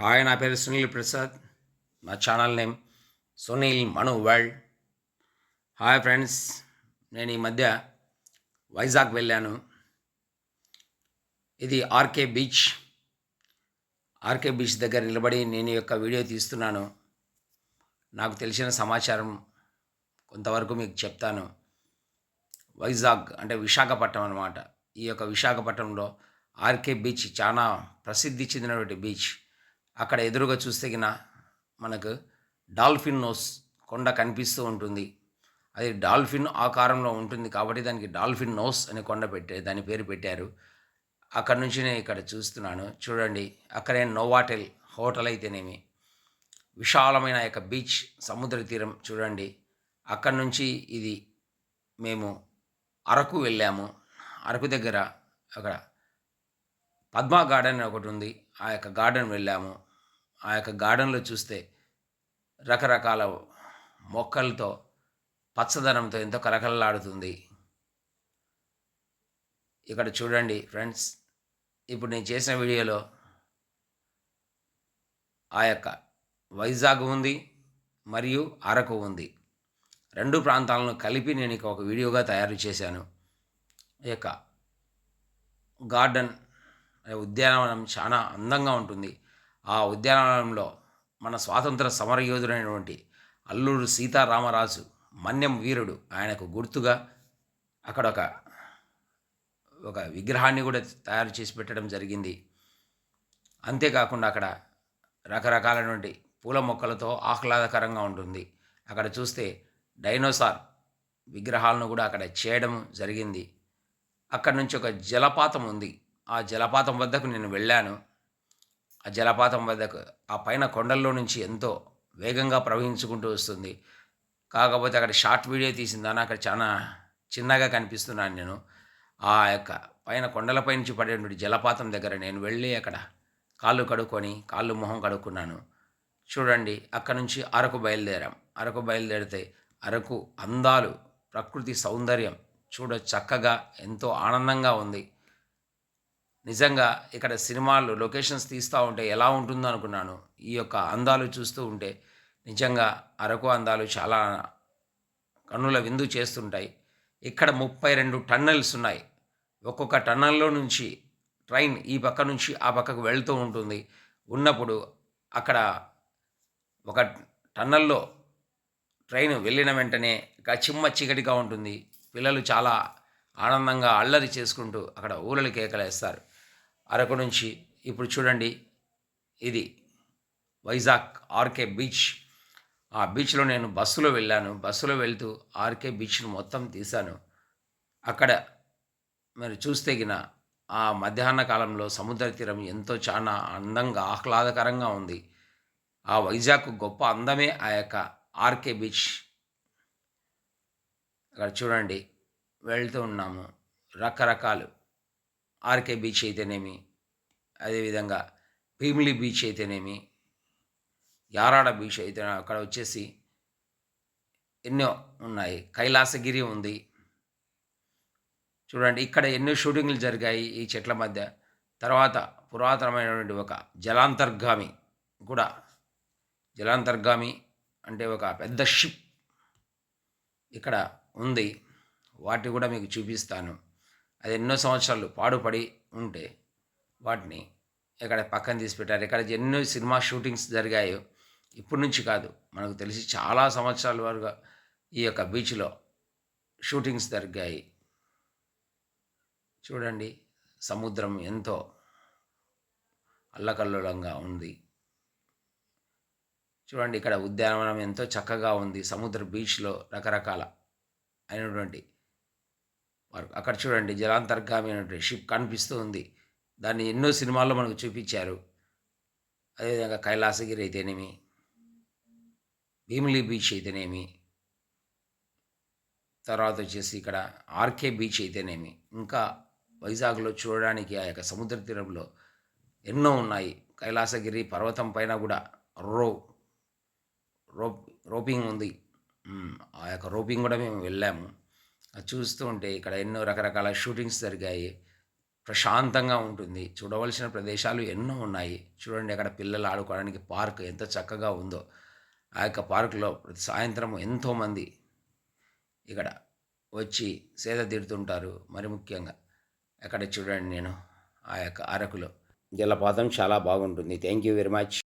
Hi నా పేరు సునీల్ ప్రసాద్. నా channel name Sunil Manu world. Hi friends నేను ఈ మధ్య వైజాగ్ వెళ్ళాను. ఇది ఆర్కే బీచ్. ఆర్కే బీచ్ దగ్గర నిలబడి నేను ఈ యొక్క వీడియో తీస్తున్నాను. నాకు తెలిసిన సమాచారం కొంతవరకు మీకు చెప్తాను. వైజాగ్ అంటే విశాఖపట్నం అనమాట ఈ యొక్క విశాఖపట్నంలో ఆర్కే బీచ్ చాలా ప్రసిద్ధి చెందినటువంటి బీచ్. అక్కడ ఎదురుగా చూస్తే మనకు డాల్ఫిన్ నోస్ కొండ కనిపిస్తూ ఉంటుంది. అది డాల్ఫిన్ ఆకారంలో ఉంటుంది కాబట్టి దానికి డాల్ఫిన్ నోస్ అనే కొండ పెట్టే దాని పేరు పెట్టారు. అక్కడ నుంచి నేను ఇక్కడ చూస్తున్నాను. చూడండి అక్కడే నోవాటెల్ హోటల్ అయితేనేమి. విశాలమైన యొక్క బీచ్ సముద్ర తీరం చూడండి. అక్కడ నుంచి ఇది మేము అరకు వెళ్ళాము. అరకు దగ్గర అక్కడ పద్మా గార్డెన్ అని ఒకటి ఉంది. ఆ యొక్క గార్డెన్ వెళ్ళాము. ఆ యొక్క గార్డెన్లో చూస్తే రకరకాల మొక్కలతో పచ్చదనంతో ఎంతో కలకలలాడుతుంది. ఇక్కడ చూడండి ఫ్రెండ్స్ ఇప్పుడు నేను చేసిన వీడియోలో ఆ యొక్క వైజాగ్ ఉంది మరియు అరకు ఉంది. రెండు ప్రాంతాలను కలిపి నేను ఇక ఒక వీడియోగా తయారు చేశాను. ఈ యొక్క గార్డెన్ ఉద్యానవనం చాలా అందంగా ఉంటుంది. ఆ ఉద్యానవనంలో మన స్వాతంత్ర సమరయోధుడైనటువంటి అల్లూరు సీతారామరాజు మన్యం వీరుడు ఆయనకు గుర్తుగా అక్కడ ఒక ఒక విగ్రహాన్ని కూడా తయారు చేసి పెట్టడం జరిగింది. అంతేకాకుండా అక్కడ రకరకాలైనటువంటి పూల మొక్కలతో ఆహ్లాదకరంగా ఉంటుంది. అక్కడ చూస్తే డైనోసార్ విగ్రహాలను కూడా అక్కడ చేయడం జరిగింది. అక్కడ నుంచి ఒక జలపాతం ఉంది. ఆ జలపాతం వద్దకు నేను వెళ్ళాను. ఆ జలపాతం వద్దకు ఆ పైన కొండల్లో నుంచి ఎంతో వేగంగా ప్రవహించుకుంటూ వస్తుంది. కాకపోతే అక్కడ షార్ట్ వీడియో తీసిందాన అక్కడ చాలా చిన్నగా కనిపిస్తున్నాను నేను. ఆ యొక్క పైన కొండలపై నుంచి పడేటువంటి జలపాతం దగ్గర నేను వెళ్ళి అక్కడ కాళ్ళు కడుక్కొని కాళ్ళు మొహం కడుక్కున్నాను. చూడండి అక్కడ నుంచి అరకు బయలుదేరాం. అరకు బయలుదేరితే అరకు అందాలు ప్రకృతి సౌందర్యం చూడ చక్కగా ఎంతో ఆనందంగా ఉంది. నిజంగా ఇక్కడ సినిమాలు లొకేషన్స్ తీస్తూ ఉంటే ఎలా ఉంటుందో అనుకున్నాను ఈ యొక్క అందాలు చూస్తూ ఉంటే నిజంగా అరకు అందాలు చాలా కన్నుల విందు చేస్తుంటాయి. ఇక్కడ ముప్పై రెండు టన్నెల్స్ ఉన్నాయి. ఒక్కొక్క టన్నెల్లో నుంచి ట్రైన్ ఈ పక్క నుంచి ఆ పక్కకు వెళ్తూ ఉంటుంది. ఉన్నప్పుడు అక్కడ ఒక టన్నెల్లో ట్రైన్ వెళ్ళిన వెంటనే చిమ్మ చీకటిగా ఉంటుంది. పిల్లలు చాలా ఆనందంగా అల్లరి చేసుకుంటూ అక్కడ ఊరలు కేకలేస్తారు. అరకు నుంచి ఇప్పుడు చూడండి ఇది వైజాగ్ ఆర్కే బీచ్. ఆ బీచ్లో నేను బస్సులో వెళ్ళాను. బస్సులో వెళ్తూ ఆర్కే బీచ్ను మొత్తం తీశాను. అక్కడ మరి చూస్తే గిన ఆ మధ్యాహ్న కాలంలో సముద్ర తీరం ఎంతో చాలా అందంగా ఆహ్లాదకరంగా ఉంది. ఆ వైజాగ్ గొప్ప అందమే ఆ యొక్క ఆర్కే బీచ్. అక్కడ చూడండి వెళ్తూ ఉన్నాము. రకరకాలు ఆర్కే బీచ్ అయితేనేమి అదేవిధంగా భీమిలి బీచ్ అయితేనేమి యారాడ బీచ్ అయితే అక్కడ వచ్చేసి ఎన్నో ఉన్నాయి. కైలాసగిరి ఉంది. చూడండి ఇక్కడ ఎన్నో షూటింగ్లు జరిగాయి ఈ చెట్ల మధ్య. తర్వాత పురాతనమైనటువంటి ఒక జలాంతర్గామి కూడా జలాంతర్గామి అంటే ఒక పెద్ద షిప్ ఇక్కడ ఉంది. వాటిని కూడా మీకు చూపిస్తాను. అది ఎన్నో సంవత్సరాలు పాడుపడి ఉంటే వాటిని ఎక్కడ పక్కన తీసి పెట్టారు. ఇక్కడ ఎన్నో సినిమా షూటింగ్స్ జరిగాయో ఇప్పటి నుంచి కాదు. మనకు తెలిసి చాలా సంవత్సరాల వరకు ఈ యొక్క బీచ్లో షూటింగ్స్ జరిగాయి. చూడండి సముద్రం ఎంతో అల్లకల్లోలంగా ఉంది. చూడండి ఇక్కడ ఉద్యానవనం ఎంతో చక్కగా ఉంది. సముద్ర బీచ్లో రకరకాల అయినటువంటి అక్కడ చూడండి జలాంతర్గామి అయినటువంటి షిప్ కనిపిస్తూ ఉంది. దాన్ని ఎన్నో సినిమాల్లో మనకు చూపించారు. అదేవిధంగా కైలాసగిరి అయితేనేమి భీమిలి బీచ్ అయితేనేమి తర్వాత వచ్చేసి ఇక్కడ ఆర్కే బీచ్ అయితేనేమి ఇంకా వైజాగ్లో చూడడానికి ఆ యొక్క సముద్ర తీరంలో ఎన్నో ఉన్నాయి. కైలాసగిరి పర్వతం పైన కూడా రో రోప్ రోపింగ్ ఉంది. ఆ యొక్క రోపింగ్ కూడా మేము వెళ్ళాము. చూస్తూ ఉంటే ఇక్కడ ఎన్నో రకరకాల షూటింగ్స్ జరిగాయి. ప్రశాంతంగా ఉంటుంది. చూడవలసిన ప్రదేశాలు ఎన్నో ఉన్నాయి. చూడండి అక్కడ పిల్లలు ఆడుకోవడానికి పార్క్ ఎంత చక్కగా ఉందో. ఆ యొక్క పార్కులో ప్రతి సాయంత్రం ఎంతోమంది ఇక్కడ వచ్చి సేద తీరుతుంటారు. మరి ముఖ్యంగా అక్కడ చూడండి నేను ఆ యొక్క అరకులో. జలపాతం చాలా బాగుంటుంది. Thank you very much